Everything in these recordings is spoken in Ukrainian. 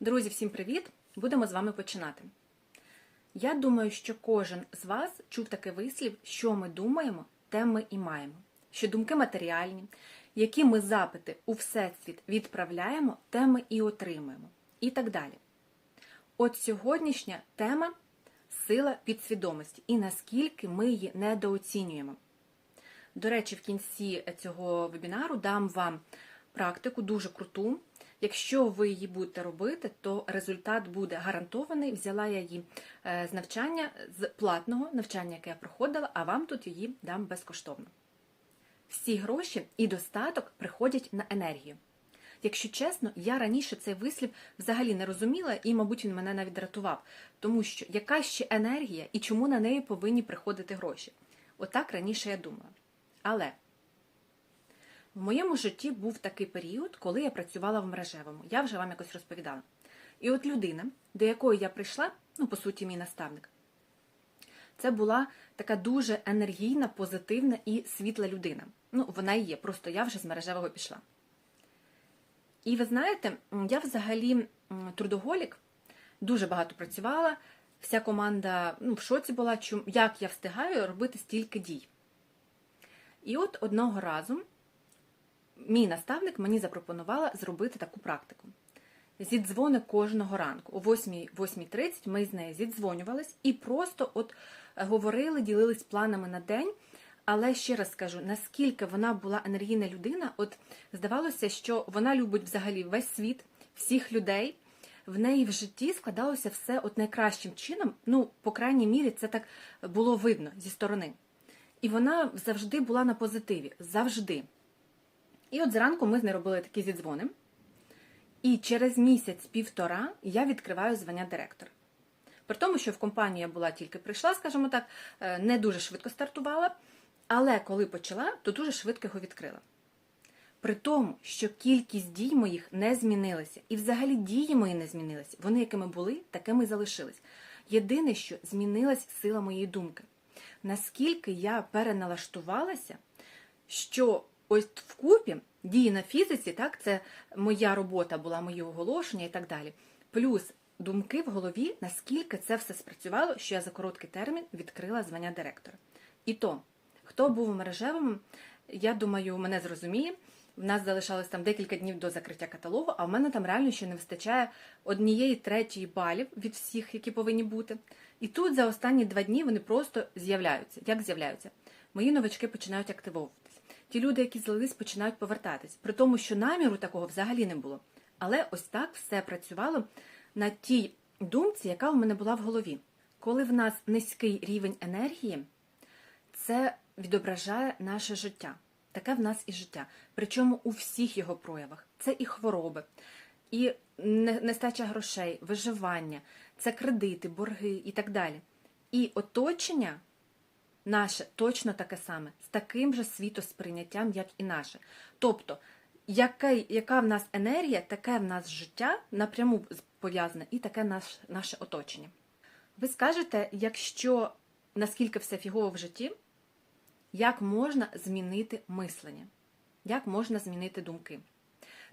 Друзі, всім привіт! Будемо з вами починати. Я думаю, що кожен з вас чув такий вислів, що ми думаємо, те ми і маємо. Що думки матеріальні, які ми запити у Всесвіт відправляємо, те ми і отримуємо. І так далі. От сьогоднішня тема сила підсвідомості і наскільки ми її недооцінюємо. До речі, в кінці цього вебінару дам вам практику дуже круту. Якщо ви її будете робити, то результат буде гарантований. Взяла я її е, з навчання, з платного навчання, яке я проходила, а вам тут її дам безкоштовно. Всі гроші і достаток приходять на енергію. Якщо чесно, я раніше цей вислів взагалі не розуміла, і, мабуть, він мене навіть дратував, тому що яка ще енергія і чому на неї повинні приходити гроші? Отак раніше я думала. Але в моєму житті був такий період, коли я працювала в мережевому. Я вже вам якось розповідала. І от людина, до якої я прийшла, ну, по суті, мій наставник, це була така дуже енергійна, позитивна і світла людина. Ну, вона і є, просто я вже з мережевого пішла. І ви знаєте, я взагалі трудоголік, дуже багато працювала, вся команда ну, в шоці була, як я встигаю робити стільки дій. І от одного разу мій наставник мені запропонувала зробити таку практику. Зідзвони кожного ранку. О 8.30 ми з нею зідзвонювались і просто от говорили, ділились планами на день. Але ще раз скажу, наскільки вона була енергійна людина, от здавалося, що вона любить взагалі весь світ, всіх людей. В неї в житті складалося все от найкращим чином. Ну, по крайній мірі, це так було видно зі сторони. І вона завжди була на позитиві. Завжди. І от зранку ми з нею робили такі зідзвони. І через місяць-півтора я відкриваю звання директора. При тому, що в компанію я була тільки прийшла, скажімо так, не дуже швидко стартувала, але коли почала, то дуже швидко його відкрила. При тому, що кількість дій моїх не змінилася, і взагалі дії мої не змінилися. Вони, якими були, такими і залишились. Єдине, що змінилась сила моєї думки. Наскільки я переналаштувалася, що ось вкупі дії на фізиці, так, це моя робота була, мої оголошення і так далі. Плюс думки в голові, наскільки це все спрацювало, що я за короткий термін відкрила звання директора. І то, хто був у мережевому, я думаю, мене зрозуміє. В нас залишалось там декілька днів до закриття каталогу, а в мене там реально ще не вистачає однієї третьої балів від всіх, які повинні бути. І тут за останні два дні вони просто з'являються. Як з'являються? Мої новачки починають активовуватись. Ті люди, які злились, починають повертатись, при тому, що наміру такого взагалі не було. Але ось так все працювало на тій думці, яка у мене була в голові. Коли в нас низький рівень енергії, це відображає наше життя. Таке в нас і життя. Причому у всіх його проявах. Це і хвороби, і нестача грошей, виживання, це кредити, борги і так далі. І оточення наше точно таке саме, з таким же світосприйняттям, як і наше. Тобто, яка, яка в нас енергія, таке в нас життя напряму пов'язане, і таке наш, наше оточення. Ви скажете, якщо наскільки все фігово в житті, як можна змінити мислення, як можна змінити думки?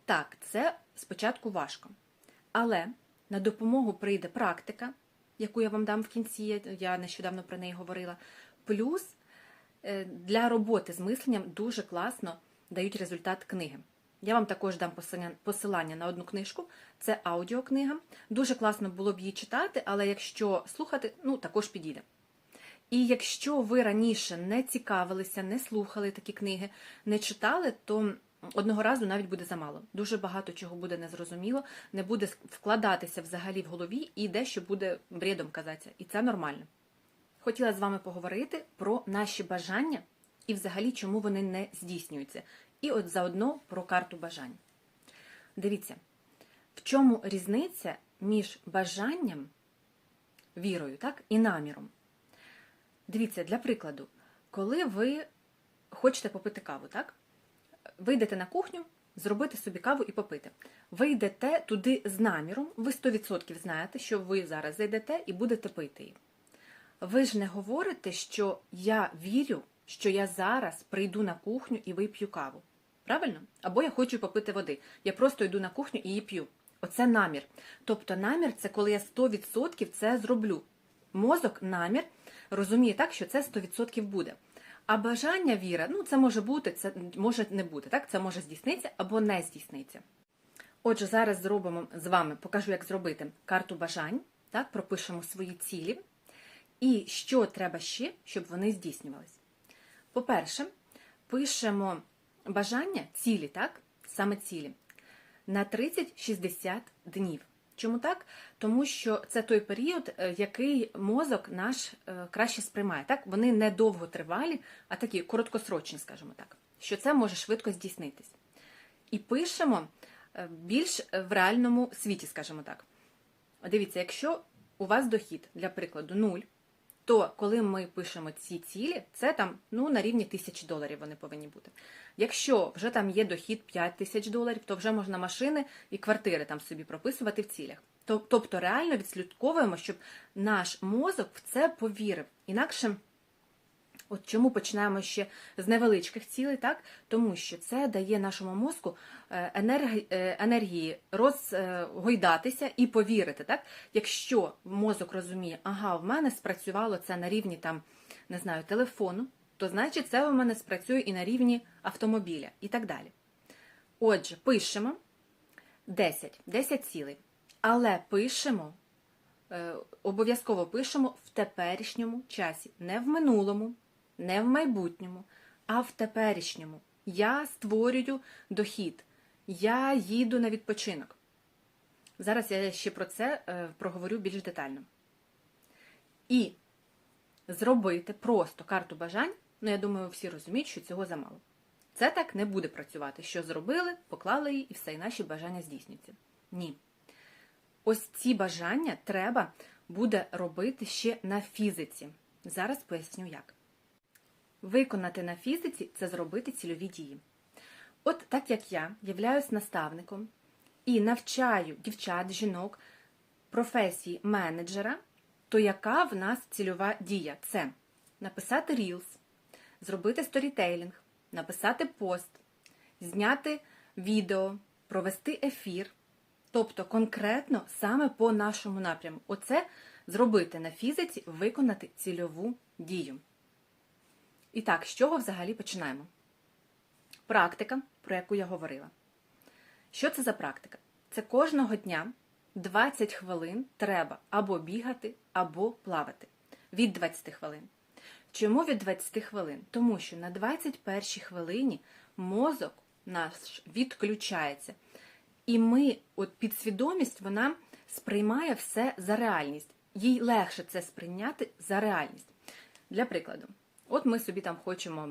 Так, це спочатку важко. Але на допомогу прийде практика, яку я вам дам в кінці, я нещодавно про неї говорила. Плюс для роботи з мисленням дуже класно дають результат книги. Я вам також дам посилання на одну книжку, це аудіокнига. Дуже класно було б її читати, але якщо слухати, ну також підійде. І якщо ви раніше не цікавилися, не слухали такі книги, не читали, то одного разу навіть буде замало. Дуже багато чого буде незрозуміло, не буде вкладатися взагалі в голові і дещо буде бредом казатися. І це нормально. Хотіла з вами поговорити про наші бажання і взагалі чому вони не здійснюються. І от заодно про карту бажань. Дивіться, в чому різниця між бажанням, вірою, так, і наміром. Дивіться, для прикладу, коли ви хочете попити каву, так? Ви йдете на кухню, зробити собі каву і попити. Ви йдете туди з наміром, ви 100% знаєте, що ви зараз зайдете і будете пити її. Ви ж не говорите, що я вірю, що я зараз прийду на кухню і вип'ю каву. Правильно? Або я хочу попити води. Я просто йду на кухню і її п'ю. Оце намір. Тобто намір це коли я 100% це зроблю. Мозок, намір розуміє так, що це 100% буде. А бажання віра, ну це може бути, це може не бути. Так, це може здійснитися або не здійсниться. Отже, зараз зробимо з вами, покажу, як зробити карту бажань. Так, пропишемо свої цілі. І що треба ще, щоб вони здійснювались. По-перше, пишемо бажання, цілі, так? Саме цілі, на 30-60 днів. Чому так? Тому що це той період, е, який мозок наш е, краще сприймає. Так? Вони не довготривалі, а такі короткосрочні, скажімо так, що це може швидко здійснитись. І пишемо е, більш в реальному світі, скажімо так. Дивіться, якщо у вас дохід, для прикладу, 0, то коли ми пишемо ці цілі, це там ну, на рівні тисячі доларів вони повинні бути. Якщо вже там є дохід 5 тисяч доларів, то вже можна машини і квартири там собі прописувати в цілях. Тобто реально відслідковуємо, щоб наш мозок в це повірив. Інакше. От чому починаємо ще з невеличких цілей, так? Тому що це дає нашому мозку енергії, енергії розгойдатися і повірити. Так? Якщо мозок розуміє, ага, в мене спрацювало це на рівні там, не знаю, телефону, то значить це у мене спрацює і на рівні автомобіля, і так далі. Отже, пишемо 10, 10 цілей. Але пишемо, обов'язково пишемо в теперішньому часі, не в минулому не в майбутньому, а в теперішньому. Я створюю дохід, я їду на відпочинок. Зараз я ще про це е, проговорю більш детально. І зробити просто карту бажань, ну, я думаю, всі розуміють, що цього замало. Це так не буде працювати. Що зробили, поклали її, і все, і наші бажання здійснюються. Ні. Ось ці бажання треба буде робити ще на фізиці. Зараз поясню як. Виконати на фізиці це зробити цільові дії. От так як я являюсь наставником і навчаю дівчат, жінок професії менеджера, то яка в нас цільова дія? Це написати рілс, зробити сторітейлінг, написати пост, зняти відео, провести ефір. Тобто конкретно саме по нашому напряму. Оце зробити на фізиці, виконати цільову дію. І так, з чого взагалі починаємо? Практика, про яку я говорила. Що це за практика? Це кожного дня 20 хвилин треба або бігати, або плавати. Від 20 хвилин. Чому від 20 хвилин? Тому що на 21 хвилині мозок наш відключається. І ми, от підсвідомість, вона сприймає все за реальність. Їй легше це сприйняти за реальність. Для прикладу. От ми собі там хочемо,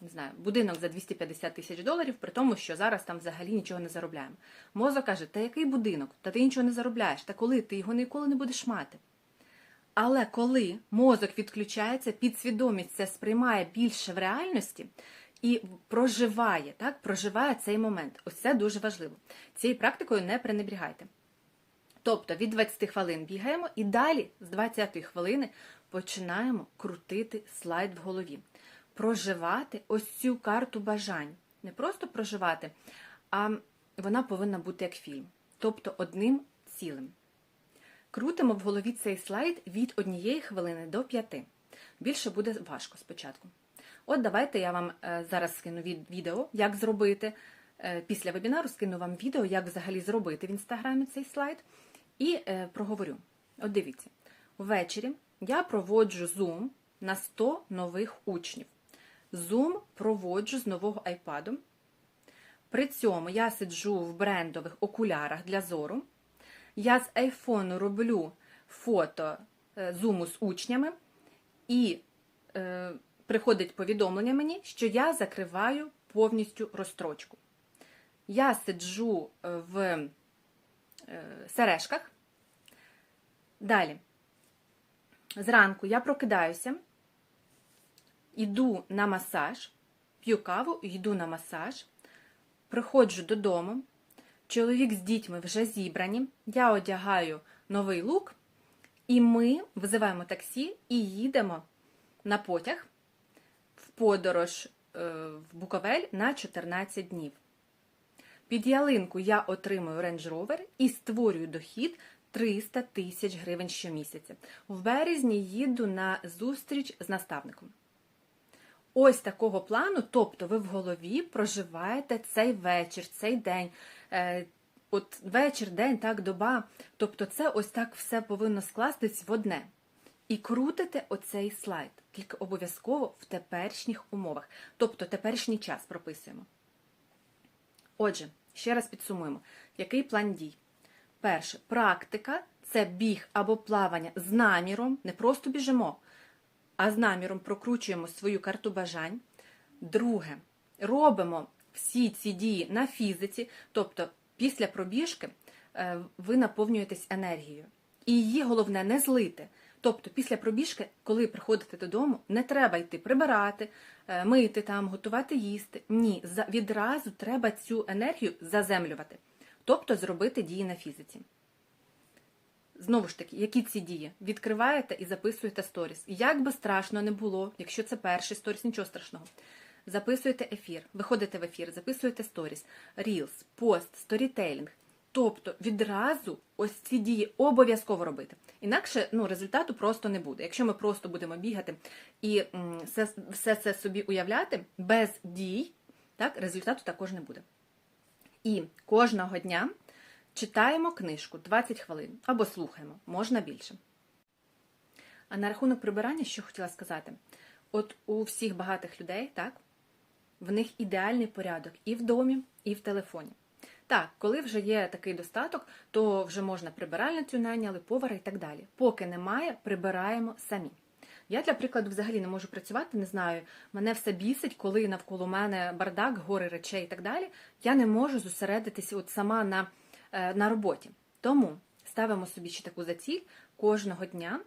не знаю, будинок за 250 тисяч доларів, при тому, що зараз там взагалі нічого не заробляємо. Мозок каже, та який будинок? Та ти нічого не заробляєш, та коли ти його ніколи не будеш мати. Але коли мозок відключається, підсвідомість це сприймає більше в реальності і проживає, так, проживає цей момент. Ось це дуже важливо. Цією практикою не пренебрігайте. Тобто від 20 хвилин бігаємо і далі з 20 хвилини починаємо крутити слайд в голові. Проживати ось цю карту бажань. Не просто проживати, а вона повинна бути як фільм. Тобто одним цілим. Крутимо в голові цей слайд від однієї хвилини до п'яти. Більше буде важко спочатку. От давайте я вам е, зараз скину відео, як зробити. Е, після вебінару скину вам відео, як взагалі зробити в інстаграмі цей слайд. І е, проговорю. От дивіться, ввечері я проводжу Zoom на 100 нових учнів. Zoom проводжу з нового iPad. При цьому я сиджу в брендових окулярах для зору. Я з айфону роблю фото зуму з учнями, і е, приходить повідомлення мені, що я закриваю повністю розстрочку. Я сиджу в е, сережках. Далі. Зранку я прокидаюся, йду на масаж, п'ю каву, йду на масаж, приходжу додому. Чоловік з дітьми вже зібрані. Я одягаю новий лук, і ми визиваємо таксі і їдемо на потяг в подорож е, в Буковель на 14 днів. Під ялинку я отримую Rover і створюю дохід 300 тисяч гривень щомісяця. В березні їду на зустріч з наставником. Ось такого плану, тобто ви в голові проживаєте цей вечір, цей день, е, от вечір, день, так, доба. Тобто це ось так все повинно скластись в одне. І крутите оцей слайд, тільки обов'язково в теперішніх умовах, тобто теперішній час прописуємо. Отже, ще раз підсумуємо, який план дій. Перше, практика це біг або плавання з наміром, не просто біжимо, а з наміром прокручуємо свою карту бажань. Друге, робимо всі ці дії на фізиці, тобто після пробіжки е, ви наповнюєтесь енергією. І її головне не злити. Тобто, після пробіжки, коли приходите додому, не треба йти прибирати, е, мити там, готувати їсти. Ні, відразу треба цю енергію заземлювати, тобто зробити дії на фізиці. Знову ж таки, які ці дії? Відкриваєте і записуєте сторіс. Як би страшно не було, якщо це перший сторіс, нічого страшного. Записуєте ефір, виходите в ефір, записуєте сторіс, рілс, пост, сторітейлінг. Тобто відразу ось ці дії обов'язково робити. Інакше ну, результату просто не буде. Якщо ми просто будемо бігати і все, все це собі уявляти без дій, так, результату також не буде. І кожного дня читаємо книжку 20 хвилин або слухаємо, можна більше. А на рахунок прибирання, що хотіла сказати, от у всіх багатих людей, так, в них ідеальний порядок і в домі, і в телефоні. Так, коли вже є такий достаток, то вже можна прибиральницю найняли, повара і так далі. Поки немає, прибираємо самі. Я, для прикладу, взагалі не можу працювати, не знаю, мене все бісить, коли навколо мене бардак, гори речей і так далі. Я не можу зосередитися от сама на, е, на роботі. Тому ставимо собі ще таку за ціль кожного дня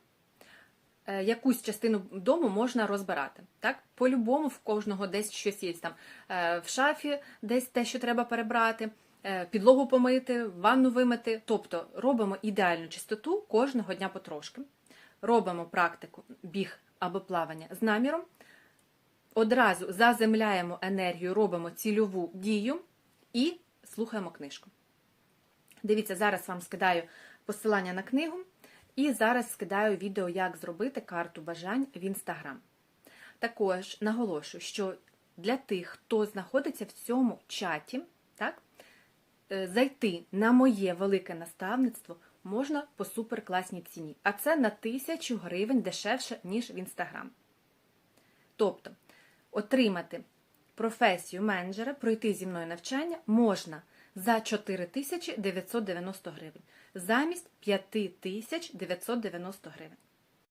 е, якусь частину дому можна розбирати. Так? По-любому в кожного десь щось є там е, в шафі, десь те, що треба перебрати, підлогу помити, ванну вимити. Тобто робимо ідеальну чистоту кожного дня потрошки. Робимо практику біг або плавання з наміром. Одразу заземляємо енергію, робимо цільову дію і слухаємо книжку. Дивіться, зараз вам скидаю посилання на книгу. І зараз скидаю відео, як зробити карту бажань в інстаграм. Також наголошую, що для тих, хто знаходиться в цьому чаті, так, е, зайти на моє велике наставництво можна по суперкласній ціні. А це на тисячу гривень дешевше, ніж в інстаграм. Тобто, отримати професію менеджера, пройти зі мною навчання можна за 4990 гривень замість 5990 гривень.